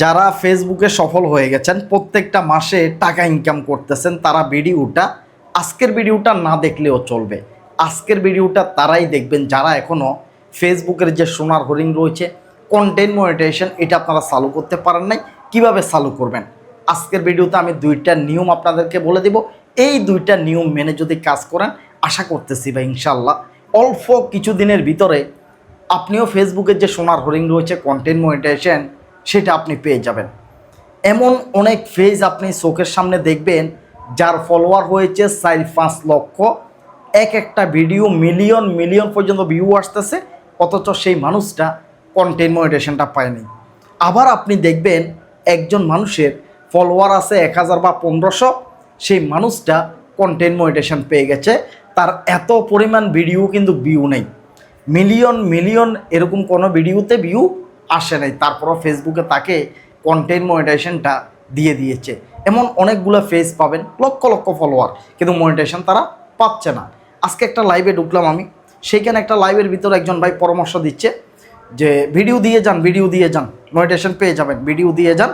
যারা ফেসবুকে সফল হয়ে গেছেন, প্রত্যেকটা মাসে টাকা ইনকাম করতেছেন, তারা ভিডিওটা, আজকের ভিডিওটা না দেখলেও চলবে। আজকের ভিডিওটা তারাই দেখবেন, যারা এখনও ফেসবুকের যে সোনার হরিং রয়েছে কন্টেন্ট মনিটাইজেশন এটা আপনারা চালু করতে পারেন নাই। কীভাবে চালু করবেন? আজকের ভিডিওতে আমি দুইটা নিয়ম আপনাদেরকে বলে দিব। এই দুইটা নিয়ম মেনে যদি কাজ করেন, আশা করতেছি বা ইনশাল্লাহ অল্প কিছু দিনের ভিতরে, আপনিও ফেসবুকের যে সোনার হরিং রয়েছে কন্টেন্ট মনিটাইজেশন সেটা আপনি পেয়ে যাবেন। এমন অনেক ফেজ আপনি চোখের সামনে দেখবেন, যার ফলোয়ার হয়েছে চার পাঁচ লক্ষ। এক একটা ভিডিও মিলিয়ন মিলিয়ন পর্যন্ত ভিউ আসতেছে, অথচ সেই মানুষটা কন্টেন্ট মনিটেশনটা পায়নি। আবার আপনি দেখবেন, একজন মানুষের ফলোয়ার আছে এক হাজার বা পনেরোশো, সেই মানুষটা কন্টেন্ট মনিটেশন পেয়ে গেছে। তার এত পরিমাণ ভিডিও কিন্তু ভিউ নেই। মিলিয়ন মিলিয়ন এরকম কোনো ভিডিওতে ভিউ আসে নাই, তারপরও ফেসবুকে তাকে কন্টেন্ট মনিটাইজেশনটা দিয়ে দিয়েছে। এমন অনেকগুলো ফেস পাবেন, লক্ষ লক্ষ ফলোয়ার কিন্তু মনিটাইজেশন তারা পাচ্ছে না। আজকে একটা লাইভে ঢুকলাম আমি, সেইখানে একটা লাইভের ভিতরে একজন ভাই পরামর্শ দিচ্ছে যে ভিডিও দিয়ে যান ভিডিও দিয়ে যান মনিটাইজেশন পেয়ে যাবেন ভিডিও দিয়ে যান।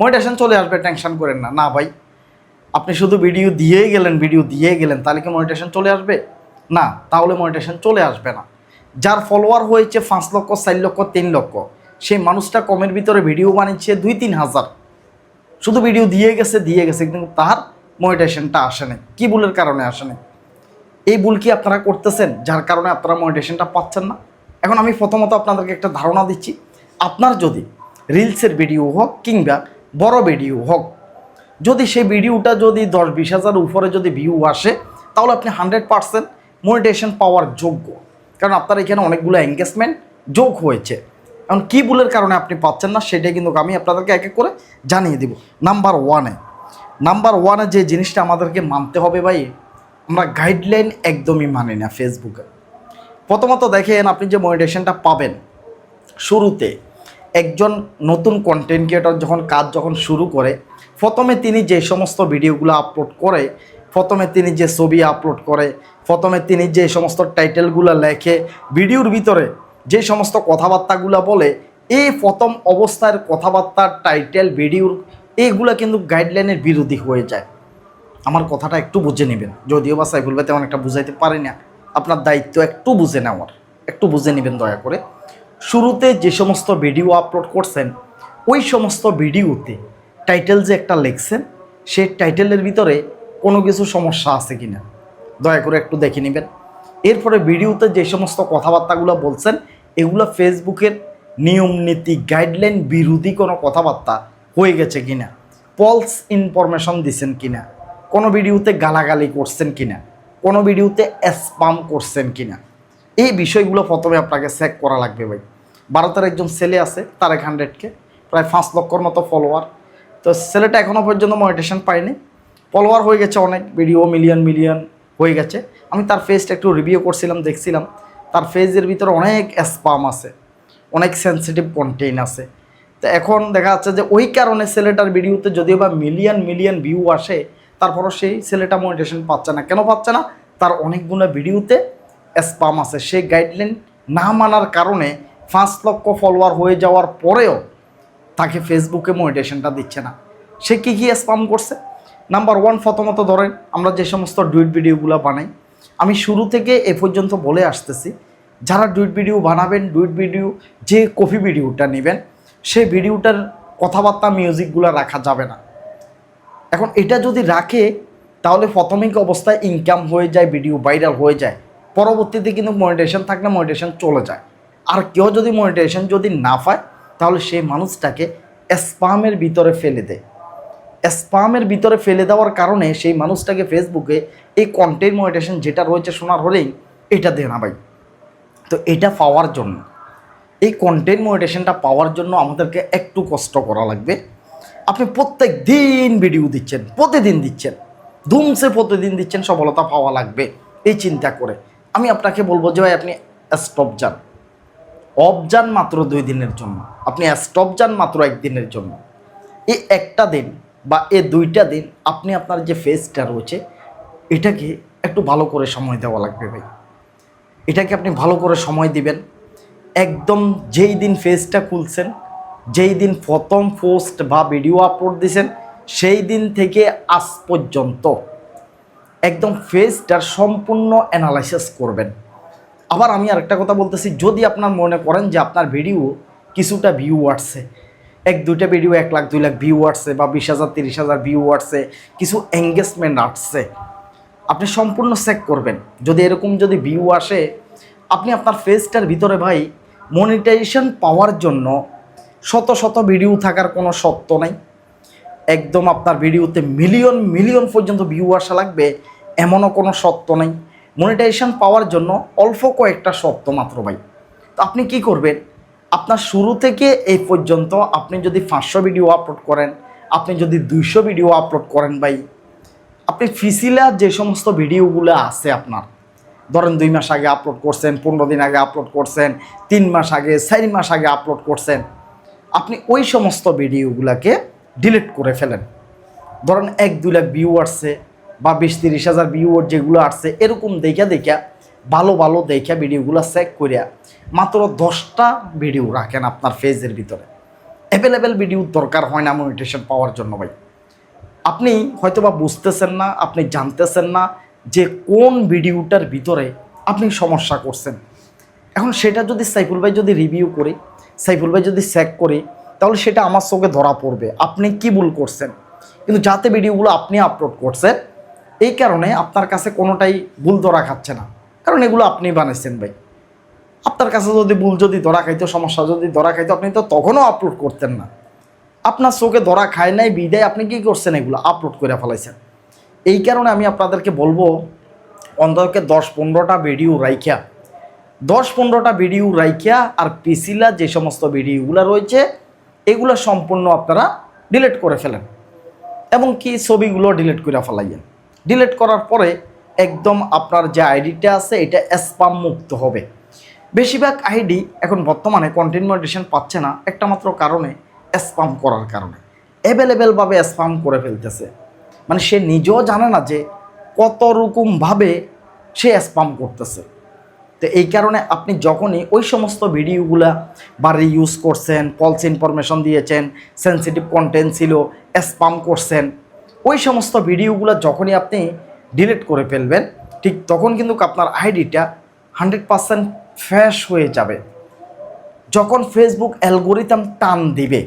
মনিটাইজেশন চলে আসবে টেনশন করেন না। না ভাই, আপনি শুধু ভিডিও দিয়েই গেলেন ভিডিও দিয়ে গেলেন, তাহলে কি মনিটেশন চলে আসবে? না, তাহলে মনিটেশন চলে আসবে না। যার ফলোয়ার হয়েছে পাঁচ লক্ষ, চার লক্ষ, তিন লক্ষ সেই মানুষটা কমের ভিতরে ভিডিও বানিয়েছে দুই তিন হাজার। শুধু ভিডিও দিয়ে গেছে দিয়ে গেছে, কিন্তু তার মনিটেশনটা আসে নাই। কী ভুলের কারণে আসে নাই? এই ভুল কি আপনারা করতেছেন? যার কারণে আপনারা মনিটেশনটা পাচ্ছেন না? এখন আমি প্রথমত আপনাদেরকে একটা ধারণা দিচ্ছি। আপনার যদি রিলসের ভিডিও হোক কিংবা বড় ভিডিও হোক, যদি সেই ভিডিওটা যদি দশ বিশ হাজার উপরে যদি ভিউ আসে, তাহলে আপনি হান্ড্রেড পারসেন্ট মনিটেশন পাওয়ার যোগ্য। কারণ আপনার এখানে অনেকগুলো এঙ্গেজমেন্ট যোগ হয়েছে। এখন কী ভুলের কারণে আপনি পাচ্ছেন না, সেটাই কিন্তু আমি আপনাদেরকে এক এক করে জানিয়ে দিব। নাম্বার ওয়ানে নাম্বার ওয়ানে যে জিনিসটা আমাদেরকে মানতে হবে ভাই, আমরা গাইডলাইন একদমই মানি না ফেসবুকে প্রথমত দেখেন, আপনি যে মনিটেশনটা পাবেন শুরুতে, একজন নতুন কন্টেন্ট ক্রিয়েটর যখন কাজ যখন শুরু করে, প্রথমে তিনি যে সমস্ত ভিডিওগুলো আপলোড করে, প্রথমে তিনি যে ছবি আপলোড করে, প্রথমে তিনি যে সমস্ত টাইটেলগুলো লেখে, ভিডিওর ভিতরে যে সমস্ত কথাবার্তাগুলো বলে, এই প্রথম অবস্থার কথাবার্তা টাইটেল ভিডিওর এইগুলো কিন্তু গাইডলাইনের বিরোধী হয়ে যায়। আমার কথাটা একটু বুঝে নেবেন। যদিও বা সাইফুল ভাই তেমন একটা বুঝাইতে পারি না। আপনার দায়িত্ব একটু বুঝে নেওয়ার। একটু বুঝে নেবেন দয়া করে। শুরুতে যে সমস্ত ভিডিও আপলোড করছেন, ওই সমস্ত ভিডিওতে টাইটেল যে একটা লিখছেন, সেই টাইটেলের ভিতরে কোনো কিছু সমস্যা আছে কি না দয়া করে একটু দেখে নেবেন। এরপরে ভিডিওতে যে সমস্ত কথাবার্তাগুলো বলছেন এগুলো ফেসবুকের নিয়ম নীতি গাইডলাইন বিরোধী কোনো কথাবার্তা হয়ে গেছে কিনা? পলস ইনফরমেশন দিছেন কিনা? কোনো ভিডিওতে গালাগালি করছেন কিনা? কোনো ভিডিওতে স্পাম করছেন কিনা? এই বিষয়গুলো প্রথমে আপনাকে চেক করা লাগবে ভাই। ভারতের একজন ছেলে আছে, তারেক হান্ড্রেডকে প্রায় পাঁচ লক্ষর মতো ফলোয়ার তো ছেলেটা এখনও পর্যন্ত মনিটেশন পায়নি। ফলোয়ার হয়ে গেছে অনেক ভিডিও মিলিয়ন মিলিয়ন হয়ে গেছে। আমি তার ফেসটা একটু রিভিউ করছিলাম, দেখছিলাম। তার ফেজের ভিতরে অনেক স্পাম আছে, অনেক সেন্সিটিভ কন্টেন্ট আছে। তো এখন দেখা যাচ্ছে যে ওই কারণে ছেলেটার ভিডিওতে যদিও বা মিলিয়ন মিলিয়ন ভিউ আসে, তারপরও সেই ছেলেটা মনিটেশন পাচ্ছে না। কেন পাচ্ছে না? তার অনেকগুলো ভিডিওতে স্পাম আছে। সেই গাইডলাইন না মানার কারণে পাঁচ লক্ষ ফলোয়ার হয়ে যাওয়ার পরেও তাকে ফেসবুকে মনিটেশনটা দিচ্ছে না। সে কী কী স্পাম করছে? নাম্বার ওয়ান প্রথমত ধরেন আমরা যে সমস্ত ডুইট ভিডিওগুলো বানাই আমি শুরু থেকে এ পর্যন্ত বলে আসতেছি, যারা ডুইট ভিডিও বানাবেন, ডুইট ভিডিও, যে কফি ভিডিওটা নেবেন সেই ভিডিওটার কথাবার্তা মিউজিকগুলো রাখা যাবে না। এখন এটা যদি রাখে, তাহলে প্রাথমিক অবস্থায় ইনকাম হয়ে যায় ভিডিও ভাইরাল হয়ে যায়। পরবর্তীতে কিন্তু মনিটেশন থাকলে মনিটেশন চলে যায়। আর কেউ যদি মনিটেশন যদি না পায়, তাহলে সেই মানুষটাকে স্পামের ভিতরে ফেলে দেয়। স্পামের ভিতরে ফেলে দেওয়ার কারণে সেই মানুষটাকে ফেসবুকে এই কন্টেন্ট মনিটেশন যেটা রয়েছে শোনার হলেই এটা দেয় না ভাই। তো এটা পাওয়ার জন্য, এই কন্টেন্ট মনিটেশনটা পাওয়ার জন্য আমাদেরকে একটু কষ্ট করা লাগবে। আপনি প্রত্যেক দিন ভিডিও দিচ্ছেন, প্রতিদিন দিচ্ছেন, ধুমসে প্রতিদিন দিচ্ছেন, সফলতা পাওয়া লাগবে, এই চিন্তা করে। আমি আপনাকে বলব যে ভাই, আপনি স্টপ যান। অফ যান মাত্র দুই দিনের জন্য, আপনি স্টপ যান মাত্র একদিনের জন্য। এই একটা দিন বা এ দুইটা দিন আপনি আপনার যে ফেসটা রয়েছে, এটাকে একটু ভালো করে সময় দেওয়া লাগবে ভাই। এটাকে আপনি ভালো করে সময় দিবেন। একদম যেই দিন ফেসটা খুলছেন, যেই দিন প্রথম পোস্ট বা ভিডিও আপলোড দিয়েছেন সেই দিন থেকে আজ পর্যন্ত একদম ফেসটার সম্পূর্ণ অ্যানালাইসিস করবেন। আবার আমি আরেকটা কথা বলতেছি, যদি আপনার মনে করেন যে আপনার ভিডিও কিছুটা ভিউ আসছে এক দুইটা ভিডিও এক লাখ, দুই লাখ ভিউ আসছে বা বিশ হাজার, তিরিশ হাজার ভিউ আসছে, কিছু এঙ্গেজমেন্ট আসছে। আপনি সম্পূর্ণ চেক করবেন। যদি এরকম যদি ভিউ আসে, আপনি আপনার ফেসটার ভিতরে ভাই মনিটাইজেশন পাওয়ার জন্য শত শত ভিডিও থাকার কোনো সত্য নাই। একদম আপনার ভিডিওতে মিলিয়ন মিলিয়ন পর্যন্ত ভিউ আসা লাগবে, এমনও কোনো সত্য নেই। মনিটাইজেশন পাওয়ার জন্য অল্প কয়েকটা সত্য মাত্র ভাই। তো আপনি কি করবেন? আপনার শুরু থেকে এই পর্যন্ত আপনি যদি পাঁচশো ভিডিও আপলোড করেন, আপনি যদি দুইশো ভিডিও আপলোড করেন ভাই, আপনি ফিসিলা যে সমস্ত ভিডিওগুলো আছে আপনার, ধরেন দুই মাস আগে আপলোড করছেন, পনেরো দিন আগে আপলোড করছেন, তিন মাস আগে, চারি মাস আগে আপলোড করছেন, আপনি ওই সমস্ত ভিডিওগুলোকে ডিলিট করে ফেলেন। ধরেন এক, দুই লাখ ভিউ আসছে বা বিশ, তিরিশ হাজার ভিউ যেগুলো আসছে, এরকম দেখা দেখা ভালো ভালো দেখা ভিডিওগুলো চেক করিয়া মাত্র দশটা ভিডিও রাখেন আপনার ফেজের ভিতরে। অ্যাভেলেবেল ভিডিও দরকার হয় না মনিটেশন পাওয়ার জন্য ভাই। আপনি হয়তোবা বুঝতেছেন না, আপনি জানতেছেন না যে কোন ভিডিওটার ভিতরে আপনি সমস্যা করছেন। এখন সেটা যদি সাইফুল ভাই যদি রিভিউ করি, সাইফুল ভাই যদি চেক করি, তাহলে সেটা আমার চোখে ধরা পড়বে। আপনি কি ভুল করছেন? কিন্তু যাতে ভিডিওগুলো আপনি আপলোড করছেন, এই কারণে আপনার কাছে কোনোটাই ভুল ধরা খাচ্ছে না। কারণ এগুলো আপনি বানাইছেন ভাই। আপনার কাছে যদি ভুল যদি ধরা খাইতো, সমস্যা যদি ধরা খাইতো, আপনি তো তখনও আপলোড করতেন না। আপনার চোখে ধরা খায় নাই, বিদায়, আপনি কি করছেন এগুলো? আপলোড করে ফেলাইছেন। এই কারণে আমি আপনাদেরকে বলব অন্ততকে দশ পনেরোটা ভিডিও রাইখা। দশ পনেরোটা ভিডিও রাইখা আর পিসিলা যে সমস্ত ভিডিওগুলো রয়েছে, এগুলো সম্পূর্ণ আপনারা ডিলিট করে ফেলেন। এবং কি ছবিগুলো ডিলিট করে ফেলাইয়েন। ডিলিট করার পরে একদম আপনার যে আইডিটা আছে, এটা স্পাম মুক্ত হবে। বেশিরভাগ আইডি এখন বর্তমানে কন্টেন্ট মনিটেশন পাচ্ছে না, একটা মাত্র কারণে স্পাম করার কারণে। অ্যাভেলেবেলভাবে স্পাম করে ফেলতেছে। মানে সে নিজেও জানে না যে কত রকমভাবে সে স্পাম করতেছে। তো এই কারণে আপনি যখনই ওই সমস্ত ভিডিওগুলা বা রিইউজ করছেন ফলস ইনফরমেশন দিয়েছেন সেন্সিটিভ কন্টেন্ট ছিল স্পাম করছেন, ওই সমস্ত ভিডিওগুলো যখনই আপনি ডিলিট করে ফেলবেন, ঠিক তখন কিন্তু আপনার আইডিটা হান্ড্রেড পারসেন্ট ফ্রেশ হয়ে যাবে। যখন ফেসবুক অ্যালগোরিথাম টান দিবে,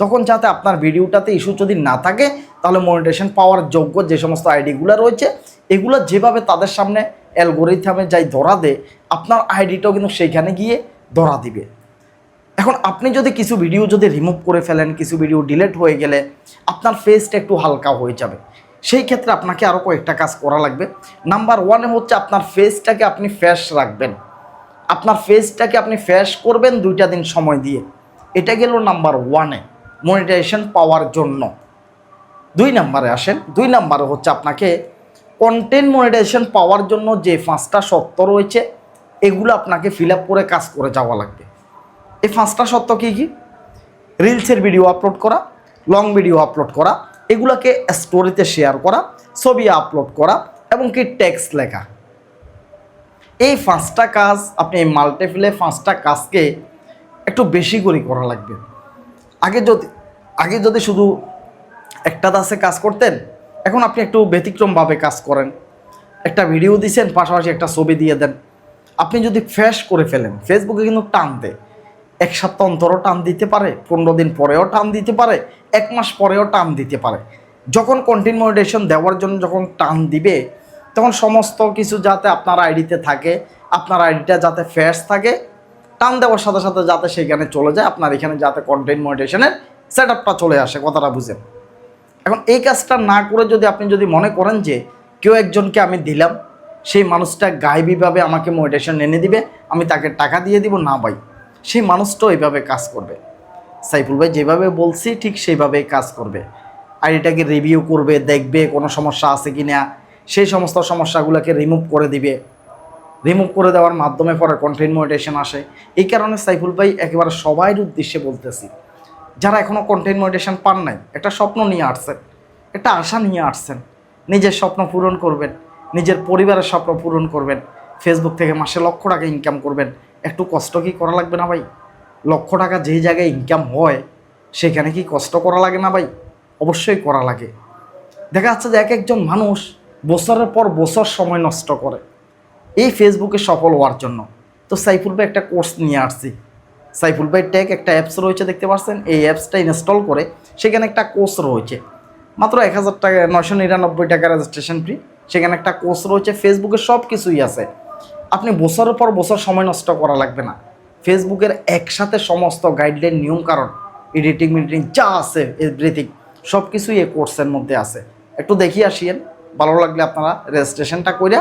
তখন যাতে আপনার ভিডিওটাতে ইস্যু যদি না থাকে, তাহলে মনিটেশন পাওয়ার যোগ্য যে সমস্ত আইডিগুলো রয়েছে, এগুলো যেভাবে তাদের সামনে অ্যালগোরিথামে যাই ধরা দেয়, আপনার আইডিটাও কিন্তু সেইখানে গিয়ে ধরা দিবে। এখন আপনি যদি কিছু ভিডিও যদি রিমুভ করে ফেলেন, কিছু ভিডিও ডিলেট হয়ে গেলে, আপনার ফেসটা একটু হালকা হয়ে যাবে। সেই ক্ষেত্রে আপনাকে আরও কয়েকটা কাজ করা লাগবে। নাম্বার ওয়ানে হচ্ছে আপনার ফেসটাকে আপনি ফ্যাশ রাখবেন। আপনার ফেসটাকে আপনি ফ্যাশ করবেন দুইটা দিন সময় দিয়ে। এটা গেল নাম্বার ওয়ানে মনিটাইজেশন পাওয়ার জন্য। দুই নাম্বারে আসেন। দুই নাম্বারে হচ্ছে আপনাকে কন্টেন্ট মনিটাইজেশন পাওয়ার জন্য যে পাঁচটা সত্য রয়েছে, এগুলো আপনাকে ফিল করে কাজ করে যাওয়া লাগবে। এই পাঁচটা সত্য কী কী? রিলসের ভিডিও আপলোড করা লং ভিডিও আপলোড করা এগুলোকে স্টোরিতে শেয়ার করা, ছবি আপলোড করা এবং কি টেক্সট লেখা। এই পাঁচটা কাজ, আপনি এই মাল্টিপ্লে পাঁচটা কাজকে একটু বেশি করে করা লাগবে। আগে যদি আগে যদি শুধু একটা দাসে কাজ করতেন, এখন আপনি একটু ব্যতিক্রমভাবে কাজ করেন। একটা ভিডিও দিছেন, পাশাপাশি একটা ছবি দিয়ে দেন। আপনি যদি ফ্রেশ করে ফেলেন ফেসবুকে কিন্তু টান দেয়। এক সপ্তাহ অন্তরও টান দিতে পারে, পনেরো দিন পরেও টান দিতে পারে, এক মাস পরেও টান দিতে পারে। যখন কন্টেন্ট মনিটেশন দেওয়ার জন্য যখন টান দিবে, তখন সমস্ত কিছু যাতে আপনার আইডিতে থাকে, আপনার আইডিটা যাতে ফ্রেশ থাকে, টান দেওয়ার সাথে সাথে যাতে সেখানে চলে যায়, আপনার এখানে যাতে কন্টেন্ট মনিটেশনের সেট আপটা চলে আসে, কথাটা বুঝেন। এখন এই কাজটা না করে যদি আপনি যদি মনে করেন যে কেউ একজনকে আমি দিলাম, সেই মানুষটা গায়েবীভাবে আমাকে মোটিভেশন এনে দিবে, আমি তাকে টাকা দিয়ে দিব, না ভাই। সেই মানুষটাও এইভাবে কাজ করবে। সাইফুল ভাই যেভাবে বলছি ঠিক সেইভাবেই কাজ করবে। আইডিটাকে রিভিউ করবে, দেখবে কোনো সমস্যা আছে কি না সেই সমস্ত সমস্যাগুলোকে রিমুভ করে দিবে। রিমুভ করে দেওয়ার মাধ্যমে পরে কন্টেন্ট মোটিভেশন আসে। এই কারণে সাইফুল ভাই একেবারে সবাই উদ্দেশ্যে বলতেছি, যারা এখনও কন্টেন্ট মোটিভেশন পান নাই, একটা স্বপ্ন নিয়ে আসছেন, একটা আশা নিয়ে আসছেন, নিজের স্বপ্ন পূরণ করবেন, নিজের পরিবারের স্বপ্ন পূরণ করবেন ফেসবুক থেকে মাসে লক্ষ টাকা ইনকাম করবেন একটু কষ্ট কি করা লাগবে না ভাই? লক্ষ টাকা যেই জায়গায় ইনকাম হয়, সেখানে কি কষ্ট করা লাগে না ভাই? অবশ্যই করা লাগে। দেখা যাচ্ছে যে এক একজন মানুষ বছরের পর বছর সময় নষ্ট করে। এই ফেসবুকে সফল হওয়ার জন্য। তো সাইফুল ভাই একটা কোর্স নিয়ে আসছি। সাইফুল ভাই ট্যাগ একটা অ্যাপস রয়েছে, দেখতে পাচ্ছেন? এই অ্যাপসটা ইনস্টল করে সেখানে একটা কোর্স রয়েছে। মাত্র এক হাজার টাকা, নয়শো নিরানব্বই টাকা রেজিস্ট্রেশন ফ্রি সেখানে একটা কোর্স রয়েছে ফেসবুকে সব কিছুই আছে। আপনি বছরের পর বছর সময় নষ্ট করা লাগবে না। ফেসবুকের একসাথে সমস্ত গাইডলাইন নিয়ম কারণ এডিটিং মিডিটিং যা আছে এভরিথিং সব কিছুই এই কোর্সের মধ্যে আছে। একটু দেখিয়ে আসিয়েন, ভালো লাগলে আপনারা রেজিস্ট্রেশনটা করে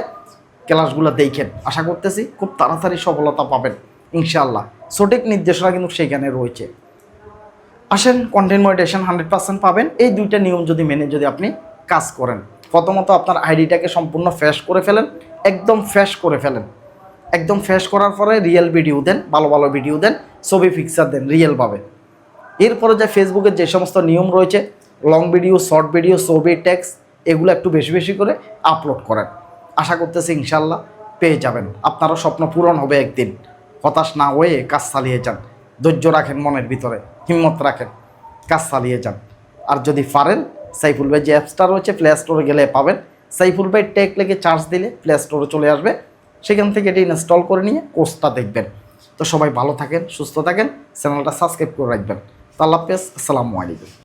ক্লাসগুলো দেখেন। আশা করতেছি খুব তাড়াতাড়ি সফলতা পাবেন, ইনশাআল্লাহ। সঠিক নির্দেশনা কিন্তু সেইখানে রয়েছে। আসেন কন্টেন্ট মনিটেশন হান্ড্রেড পার্সেন্ট পাবেন। এই দুইটা নিয়ম যদি মেনে যদি আপনি কাজ করেন। প্রথমত আপনার আইডিটাকে সম্পূর্ণ ফ্যাশ করে ফেলেন, একদম ফ্যাশ করে ফেলেন। একদম ফ্যাশ করার পরে রিয়েল ভিডিও দেন, ভালো ভালো ভিডিও দেন, ছবি পিকচার দেন রিয়েলভাবে এরপরে যে ফেসবুকের যে সমস্ত নিয়ম রয়েছে লং ভিডিও শর্ট ভিডিও ছবি টেক্সট এগুলো একটু বেশি বেশি করে আপলোড করেন। আশা করতেছি ইনশাল্লাহ পেয়ে যাবেন। আপনারও স্বপ্ন পূরণ হবে একদিন। হতাশ না হয়ে কাজ চালিয়ে যান। ধৈর্য রাখেন মনের ভিতরে, হিম্মত রাখেন, কাজ চালিয়ে যান। আর যদি পারেন, সাইফুল ভাই যে অ্যাপসটা রয়েছে প্লে স্টোরে গেলে পাবেন। সাইফুল ভাই টেক লেগে চার্জ দিলে প্লে স্টোরে চলে আসবে। সেখান থেকে এটি ইনস্টল করে নিয়ে কোর্সটা দেখবেন। তো সবাই ভালো থাকেন, সুস্থ থাকেন, চ্যানেলটা সাবস্ক্রাইব করে রাখবেন। আল্লাহ হাফেজ, আসসালামু আলাইকুম।